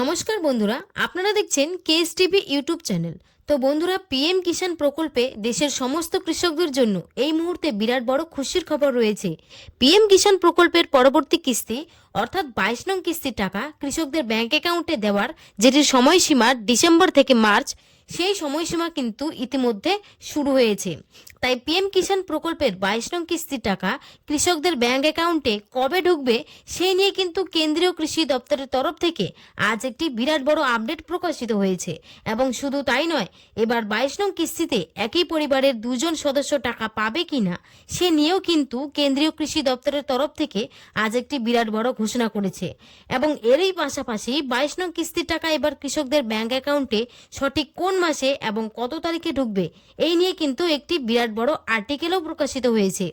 নমস্কার বন্ধুরা, আপনারা দেখছেন কেএস টিভি ইউটিউব চ্যানেল। তো বন্ধুরা, পিএম কিষাণ প্রকল্পে দেশের সমস্ত কৃষকদের জন্য এই মুহূর্তে বিরাট বড় খুশির খবর রয়েছে। পিএম কিষাণ প্রকল্পের পরবর্তী কিস্তি, অর্থাৎ বাইশ নং কিস্তির টাকা কৃষকদের ব্যাংক অ্যাকাউন্টে দেওয়ার, যেটির সময়সীমা ডিসেম্বর থেকে মার্চ সেই সময়সীমা কিন্তু ইতিমধ্যে শুরু হয়েছে। তাই পিএম কিষাণ প্রকল্পের বাইশ নং কিস্তির টাকা কৃষকদের ব্যাংক অ্যাকাউন্টে কবে ঢুকবে সেই নিয়ে কিন্তু কেন্দ্রীয় কৃষি দপ্তরের তরফ থেকে আজ একটি বিরাট বড় আপডেট প্রকাশিত হয়েছে। এবং শুধু তাই নয়, এবার বাইশ নং কিস্তিতে একই পরিবারের দুজন সদস্য টাকা পাবে কিনা, সে নিয়েও কিন্তু কেন্দ্রীয় কৃষি দপ্তরের তরফ থেকে আজ একটি বিরাট বড় ঘোষণা করেছে। এবং এরই পাশাপাশি বাইশ নং কিস্তির টাকা এবার কৃষকদের ব্যাংক অ্যাকাউন্টে সঠিক কোন মাসে এবং কত তারিখে ঢুকবে, এই নিয়ে কিন্তু একটি বিরাট বড় আর্টিকেলও প্রকাশিত হয়েছে।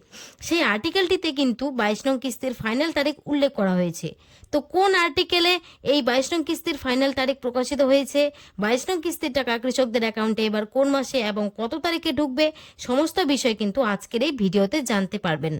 সেই আর্টিকেলটিতে কিন্তু বাইশ নং কিস্তির ফাইনাল তারিখ উল্লেখ করা হয়েছে। তো কোন আর্টিকেলে এই বাইশ নং কিস্তির ফাইনাল তারিখ প্রকাশিত হয়েছে? বাইশ নং কিস্তির টাকা কৃষকদের অ্যাকাউন্টে এবার কোন মাসে এবং কত তারিখে ঢুকবে? সমস্ত বিষয় কিন্তু আজকের এই ভিডিওতে জানতে পারবেন।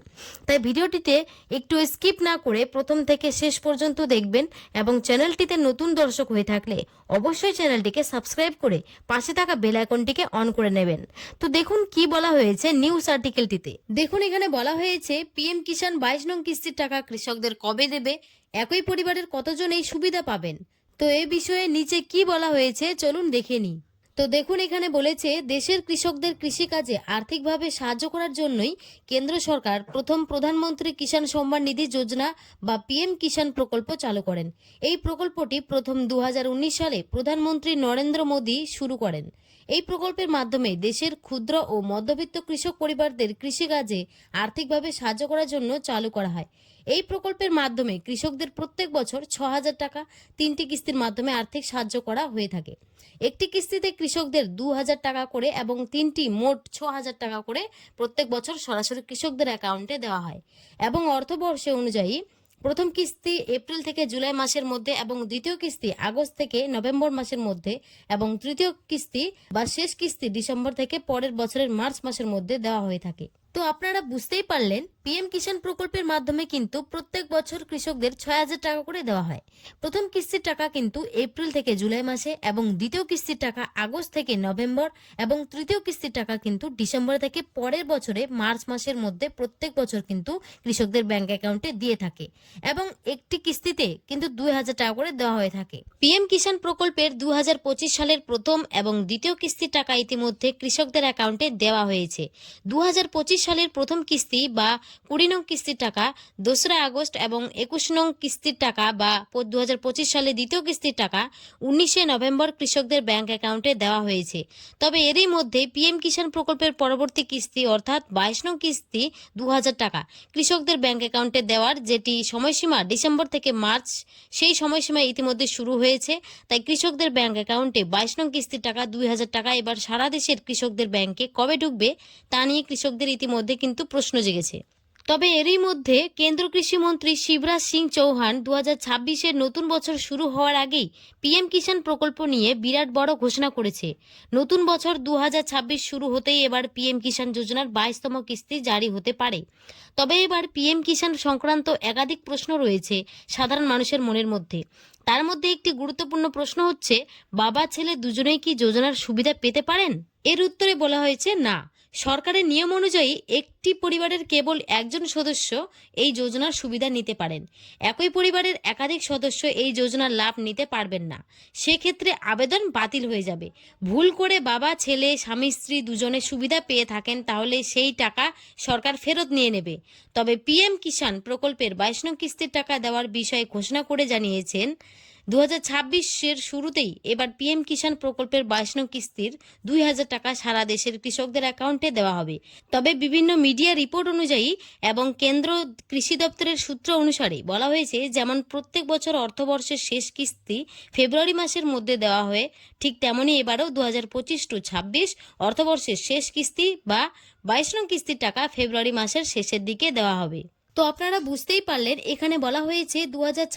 তাই ভিডিওটিতে একটু স্কিপ না করে প্রথম থেকে শেষ পর্যন্ত দেখবেন এবং চ্যানেলটিতে নতুন দর্শক হয়ে থাকলে অবশ্যই চ্যানেলটিকে সাবস্ক্রাইব করে পাশে থাকা বেল আইকনটিকে অন করে নেবেন। তো দেখুন কি বলা হয়েছে নিউজ আর্টিকেলটিতে দেখুন এখানে বলা হয়েছে পিএম কিষাণ বাইশ নং কিস্তির টাকা কৃষকদের কবে দেবে? একই পরিবারের কতজন এই সুবিধা পাবেন? তো এ বিষয়ে নিচে কি বলা হয়েছে, চলুন দেখে নিই। তো দেখুন, এখানে বলেছে দেশের কৃষকদের কৃষিকাজে আর্থিকভাবে সাহায্য করার জন্যই কেন্দ্র সরকার প্রথম প্রধানমন্ত্রী কিষাণ সম্মান নিধি যোজনা বা পিএম কিষাণ প্রকল্প চালু করেন। এই প্রকল্পটি প্রথম দু হাজার উনিশ সালে প্রধানমন্ত্রী নরেন্দ্র মোদী শুরু করেন। এই প্রকল্পের মাধ্যমে দেশের ক্ষুদ্র ও মধ্যবিত্ত কৃষক পরিবারদের কৃষিকাজে আর্থিকভাবে সাহায্য করার জন্য চালু করা হয়। এই প্রকল্পের মাধ্যমে কৃষকদের প্রত্যেক বছর ছ হাজার টাকা তিনটি কিস্তির মাধ্যমে আর্থিক সাহায্য করা হয়ে থাকে। একটি কিস্তিতে কৃষকদের দু হাজার টাকা করে এবং তিনটি মোট ছ হাজার টাকা করে প্রত্যেক বছর সরাসরি কৃষকদের অ্যাকাউন্টে দেওয়া হয় এবং অর্থবর্ষে অনুযায়ী প্রথম কিস্তি এপ্রিল থেকে জুলাই মাসের মধ্যে এবং দ্বিতীয় কিস্তি আগস্ট থেকে নভেম্বর মাসের মধ্যে এবং তৃতীয় কিস্তি বা শেষ কিস্তি ডিসেম্বর থেকে পরের বছরের মার্চ মাসের মধ্যে দেওয়া হয়ে থাকে। তো আপনারা বুঝতেই পারলেন, পিএম কিষাণ প্রকল্পের মাধ্যমে কিন্তু প্রত্যেক বছর কৃষকদের ছয় হাজার টাকা করে দেওয়া হয়। প্রথম কিস্তির টাকা কিন্তু এপ্রিল থেকে জুলাই মাসে এবং দ্বিতীয় কিস্তির টাকা আগস্ট থেকে নভেম্বর এবং তৃতীয় কিস্তির টাকা কিন্তু ডিসেম্বর থেকে পরের বছরে মার্চ মাসের মধ্যে প্রত্যেক বছর কিন্তু কৃষকদের ব্যাংক অ্যাকাউন্টে দিয়ে থাকে এবং একটি কিস্তিতে কিন্তু দুই হাজার টাকা করে দেওয়া হয়ে থাকে। পিএম কিষাণ প্রকল্পের দু হাজার পঁচিশ সালের প্রথম এবং দ্বিতীয় কিস্তির টাকা ইতিমধ্যে কৃষকদের অ্যাকাউন্টে দেওয়া হয়েছে। দু হাজার পঁচিশ সালের প্রথম কিস্তি বা কুড়ি নং কিস্তির টাকা, দোসরা আগস্ট এবং একুশ নং কিস্তির টাকা বা দু হাজার পঁচিশ সালে দ্বিতীয় কিস্তির টাকা উনিশে নভেম্বর কৃষকদের ব্যাংক অ্যাকাউন্টে দেওয়া হয়েছে। তবে এরই মধ্যে পিএম কিষাণ প্রকল্পের পরবর্তী কিস্তি অর্থাৎ বাইশ নং কিস্তি দুই হাজার টাকা কৃষকদের ব্যাংক অ্যাকাউন্টে দেওয়ার যেটি সময়সীমা ডিসেম্বর থেকে মার্চ, সেই সময়সীমা ইতিমধ্যে শুরু হয়েছে। তাই কৃষকদের ব্যাংক অ্যাকাউন্টে বাইশ নং কিস্তির টাকা, দুই হাজার টাকা এবার সারা দেশের কৃষকদের ব্যাংকে কবে ঢুকবে তা নিয়ে কৃষকদের ইতিমধ্যে কিন্তু প্রশ্ন জেগেছে। তবে এরই মধ্যে কেন্দ্র কৃষিমন্ত্রী শিবরাজ সিং চৌহান দু হাজার নতুন বছর শুরু হওয়ার আগেই পিএম কিষাণ প্রকল্প নিয়ে বিরাট বড় ঘোষণা করেছে। নতুন বছর দু হাজার ছাব্বিশ শুরু হতেই এবার পিএম কিষাণ যোজনার বাইশতম কিস্তি জারি হতে পারে। তবে এবার পিএম কিষাণ সংক্রান্ত একাধিক প্রশ্ন রয়েছে সাধারণ মানুষের মনের মধ্যে। তার মধ্যে একটি গুরুত্বপূর্ণ প্রশ্ন হচ্ছে, বাবা ছেলে দুজনেই কি যোজনার সুবিধা পেতে পারেন? এর উত্তরে বলা হয়েছে, না। সরকারের নিয়ম অনুযায়ী একটি পরিবারের কেবল একজন সদস্য এই যোজনার সুবিধা নিতে পারেন। একই পরিবারের একাধিক সদস্য এই যোজনার লাভ নিতে পারবেন না। সেক্ষেত্রে আবেদন বাতিল হয়ে যাবে। ভুল করে বাবা, ছেলে, স্বামী, স্ত্রী দুজনে সুবিধা পেয়ে থাকেন, তাহলে সেই টাকা সরকার ফেরত নিয়ে নেবে। তবে পিএম কিষাণ প্রকল্পের বাইশ নং কিস্তির টাকা দেওয়ার বিষয়ে ঘোষণা করে জানিয়েছেন দু ছাব্বিশের শুরুতেই এবার পিএম কিষাণ প্রকল্পের বাইশ নং কিস্তির দুই হাজার টাকা সারা দেশের কৃষকদের অ্যাকাউন্টে দেওয়া হবে। তবে বিভিন্ন মিডিয়া রিপোর্ট অনুযায়ী এবং কেন্দ্র কৃষি দপ্তরের সূত্র অনুসারে বলা হয়েছে, যেমন প্রত্যেক বছর অর্থবর্ষের শেষ কিস্তি ফেব্রুয়ারি মাসের মধ্যে দেওয়া হয়, ঠিক তেমনই এবারও দু হাজার পঁচিশ টু ছাব্বিশ অর্থবর্ষের শেষ কিস্তি বা বাইশ নং কিস্তির টাকা ফেব্রুয়ারি মাসের শেষের দিকে দেওয়া হবে। তো আপনারা বুঝতেই পারলেন, এখানে বলা হয়েছে দু হাজার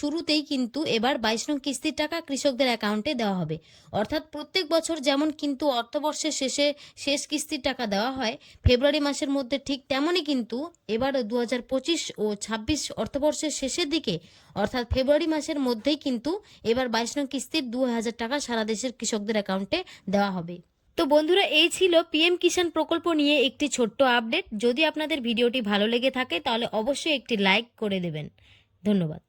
শুরুতেই কিন্তু এবার বাইশ নং কিস্তির টাকা কৃষকদের অ্যাকাউন্টে দেওয়া হবে। অর্থাৎ প্রত্যেক বছর যেমন কিন্তু অর্থবর্ষের শেষে শেষ কিস্তির টাকা দেওয়া হয়, ফেব্রুয়ারি মাসের মধ্যে ঠিক তেমনই কিন্তু এবার দু হাজার পঁচিশ ও ছাব্বিশ অর্থবর্ষের শেষের দিকে, অর্থাৎ ফেব্রুয়ারি মাসের মধ্যেই কিন্তু এবার বাইশ নং কিস্তির দু হাজার টাকা সারা দেশের কৃষকদের অ্যাকাউন্টে দেওয়া হবে। তো বন্ধুরা, এই ছিল পিএম কিষাণ প্রকল্প নিয়ে একটি ছোট্ট আপডেট যদি আপনাদের ভিডিওটি ভালো লেগে থাকে, তাহলে অবশ্যই একটি লাইক করে দেবেন। ধন্যবাদ।